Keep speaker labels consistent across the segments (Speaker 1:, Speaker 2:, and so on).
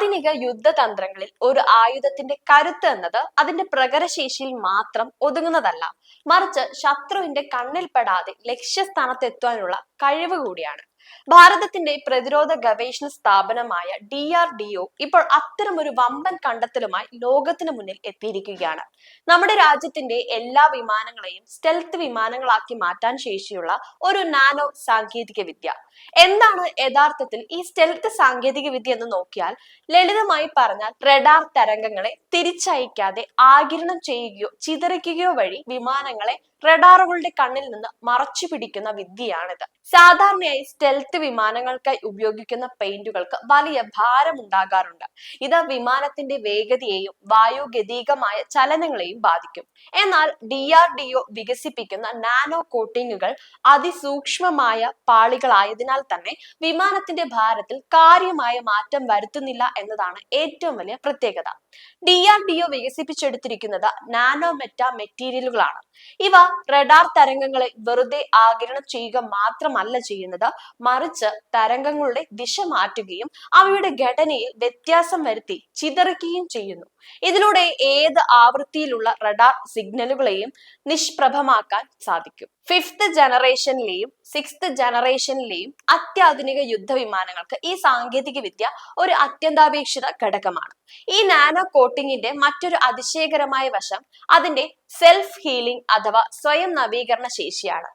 Speaker 1: ആധുനിക യുദ്ധതന്ത്രങ്ങളിൽ ഒരു ആയുധത്തിന്റെ കരുത്ത് എന്നത് അതിന്റെ പ്രകരശേഷിയിൽ മാത്രം ഒതുങ്ങുന്നതല്ല. മറിച്ച് ശത്രുവിന്റെ കണ്ണിൽപ്പെടാതെ ലക്ഷ്യസ്ഥാനത്തെത്താനുള്ള കഴിവ് കൂടിയാണ്. ഭാരതത്തിന്റെ പ്രതിരോധ ഗവേഷണ സ്ഥാപനമായ ഡി ആർ ഡി ഒ ഇപ്പോൾ അത്തരമൊരു വമ്പൻ കണ്ടെത്തലുമായി ലോകത്തിന് മുന്നിൽ എത്തിയിരിക്കുകയാണ്. നമ്മുടെ രാജ്യത്തിന്റെ എല്ലാ വിമാനങ്ങളെയും സ്റ്റെൽത്ത് വിമാനങ്ങളാക്കി മാറ്റാൻ ശേഷിയുള്ള ഒരു നാനോ സാങ്കേതിക വിദ്യ. എന്താണ് യഥാർത്ഥത്തിൽ ഈ സ്റ്റെൽത്ത് സാങ്കേതിക വിദ്യ എന്ന് നോക്കിയാൽ ലളിതമായി പറഞ്ഞാൽ റെഡാർ തരംഗങ്ങളെ തിരിച്ചയക്കാതെ ആകിരണം ചെയ്യുകയോ ചിതറിക്കുകയോ വഴി വിമാനങ്ങളെ റെഡാറുകളുടെ കണ്ണിൽ നിന്ന് മറച്ചു പിടിക്കുന്ന വിദ്യയാണിത്. സാധാരണയായി സ്റ്റെൽത്ത് വിമാനങ്ങൾക്കായി ഉപയോഗിക്കുന്ന പെയിന്റുകൾക്ക് വലിയ ഭാരം ഉണ്ടാകാറുണ്ട് ഇത് വിമാനത്തിന്റെ വേഗതയെയും വായുഗതികമായ ചലനങ്ങളെയും ബാധിക്കും. എന്നാൽ ഡി ആർ ഡി ഒ വികസിപ്പിക്കുന്ന നാനോ കോട്ടിങ്ങുകൾ അതിസൂക്ഷ്മമായ പാളികളായതിനാൽ തന്നെ വിമാനത്തിന്റെ ഭാരത്തിൽ കാര്യമായ മാറ്റം വരുത്തുന്നില്ല എന്നതാണ് ഏറ്റവും വലിയ പ്രത്യേകത. ഡി ആർ ഡി ഒ വികസിപ്പിച്ചെടുത്തിരിക്കുന്നത് നാനോ മെറ്റ മെറ്റീരിയലുകളാണ്. ഇവ റഡാർ തരംഗങ്ങളെ വെറുതെ ആകിരണം ചെയ്യുക മാത്രമല്ല ചെയ്യുന്നത്. മറിച്ച് തരംഗങ്ങളുടെ ദിശ മാറ്റുകയും അവയുടെ ഘടനയിൽ വ്യത്യാസം വരുത്തി ചിതറിക്കുകയും ചെയ്യുന്നു. ഇതിലൂടെ ഏത് ആവൃത്തിയിലുള്ള റഡാർ സിഗ്നലുകളെയും നിഷ്പ്രഭമാക്കാൻ സാധിക്കും. ഫിഫ്ത് ജനറേഷനിലെയും സിക്സ്ത് ജനറേഷനിലെയും അത്യാധുനിക യുദ്ധവിമാനങ്ങൾക്ക് ഈ സാങ്കേതിക വിദ്യ ഒരു അത്യന്താപേക്ഷിത ഘടകമാണ്. ഈ നാനോ കോട്ടിങ്ങിന്റെ മറ്റൊരു അതിശയകരമായ വശം അതിന്റെ സെൽഫ് ഹീലിംഗ് അഥവാ സ്വയം നവീകരണ ശേഷിയാണ്.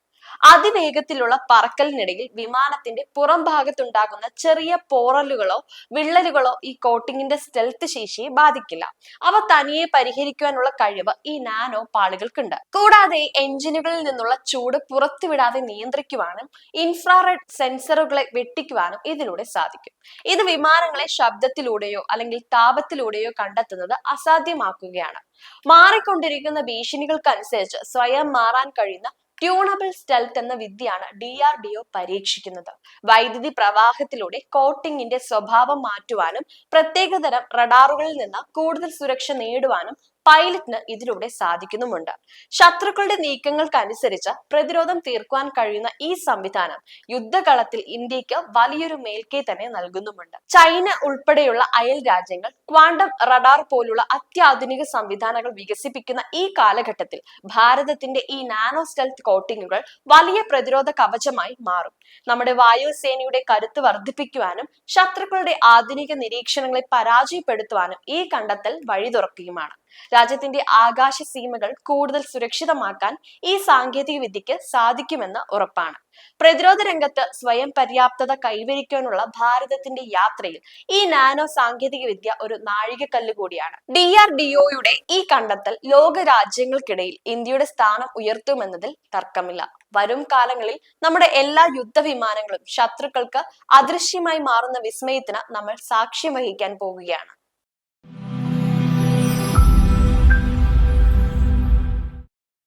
Speaker 1: അതിവേഗത്തിലുള്ള പറക്കലിനിടയിൽ വിമാനത്തിന്റെ പുറം ഭാഗത്തുണ്ടാകുന്ന ചെറിയ പോറലുകളോ വിള്ളലുകളോ ഈ കോട്ടിങ്ങിന്റെ സ്റ്റെൽത്ത് ശേഷിയെ ബാധിക്കില്ല. അവ തനിയെ പരിഹരിക്കുവാനുള്ള കഴിവ് ഈ നാനോ പാളികൾക്കുണ്ട്. കൂടാതെ എഞ്ചിനുകളിൽ നിന്നുള്ള ചൂട് പുറത്തുവിടാതെ നിയന്ത്രിക്കുവാനും ഇൻഫ്രാറെഡ് സെൻസറുകളെ വെട്ടിക്കുവാനും ഇതിലൂടെ സാധിക്കും. ഇത് വിമാനങ്ങളെ ശബ്ദത്തിലൂടെയോ അല്ലെങ്കിൽ താപത്തിലൂടെയോ കണ്ടെത്തുന്നത് അസാധ്യമാക്കുകയാണ്. മാറിക്കൊണ്ടിരിക്കുന്ന ഭീഷണികൾക്കനുസരിച്ച് സ്വയം മാറാൻ കഴിയുന്ന ട്യൂണബിൾ സ്റ്റെൽത്ത് എന്ന വിദ്യയാണ് ഡി ആർ ഡി ഒ പരീക്ഷിക്കുന്നത്. വൈദ്യുതി പ്രവാഹത്തിലൂടെ കോട്ടിങ്ങിന്റെ സ്വഭാവം മാറ്റുവാനും പ്രത്യേകതരം റഡാറുകളിൽ നിന്ന് കൂടുതൽ സുരക്ഷ നേടുവാനും പൈലറ്റിന് ഇതിലൂടെ സാധിക്കുന്നുമുണ്ട്. ശത്രുക്കളുടെ നീക്കങ്ങൾക്കനുസരിച്ച് പ്രതിരോധം തീർക്കുവാൻ കഴിയുന്ന ഈ സംവിധാനം യുദ്ധകളത്തിൽ ഇന്ത്യയ്ക്ക് വലിയൊരു മേൽക്കൈ തന്നെ നൽകുന്നുമുണ്ട്. ചൈന ഉൾപ്പെടെയുള്ള അയൽ രാജ്യങ്ങൾ ക്വാണ്ടം റഡാർ പോലുള്ള അത്യാധുനിക സംവിധാനങ്ങൾ വികസിപ്പിക്കുന്ന ഈ കാലഘട്ടത്തിൽ ഭാരതത്തിന്റെ ഈ നാനോ സ്റ്റെൽത്ത് കോട്ടിങ്ങുകൾ വലിയ പ്രതിരോധ കവചമായി മാറും. നമ്മുടെ വായുസേനയുടെ കരുത്ത് വർദ്ധിപ്പിക്കുവാനും ശത്രുക്കളുടെ ആധുനിക നിരീക്ഷണങ്ങളെ പരാജയപ്പെടുത്തുവാനും ഈ കണ്ടെത്തൽ വഴി തുറക്കുകയുമാണ് രാജ്യത്തിന്റെ ആകാശ സീമകൾ കൂടുതൽ സുരക്ഷിതമാക്കാൻ ഈ സാങ്കേതിക വിദ്യക്ക് സാധിക്കുമെന്ന് ഉറപ്പാണ്. പ്രതിരോധ രംഗത്ത് സ്വയം പര്യാപ്തത കൈവരിക്കാനുള്ള ഭാരതത്തിന്റെ യാത്രയിൽ ഈ നാനോ സാങ്കേതിക വിദ്യ ഒരു നാഴികക്കല്ല് കൂടിയാണ്. ഡി ആർ ഡി ഒയുടെ ഈ കണ്ടെത്തൽ ലോക രാജ്യങ്ങൾക്കിടയിൽ ഇന്ത്യയുടെ സ്ഥാനം ഉയർത്തുമെന്നതിൽ തർക്കമില്ല. വരും കാലങ്ങളിൽ നമ്മുടെ എല്ലാ യുദ്ധവിമാനങ്ങളും ശത്രുക്കൾക്ക് അദൃശ്യമായി മാറുന്ന വിസ്മയത്തിന് നമ്മൾ സാക്ഷ്യം വഹിക്കാൻ പോവുകയാണ്.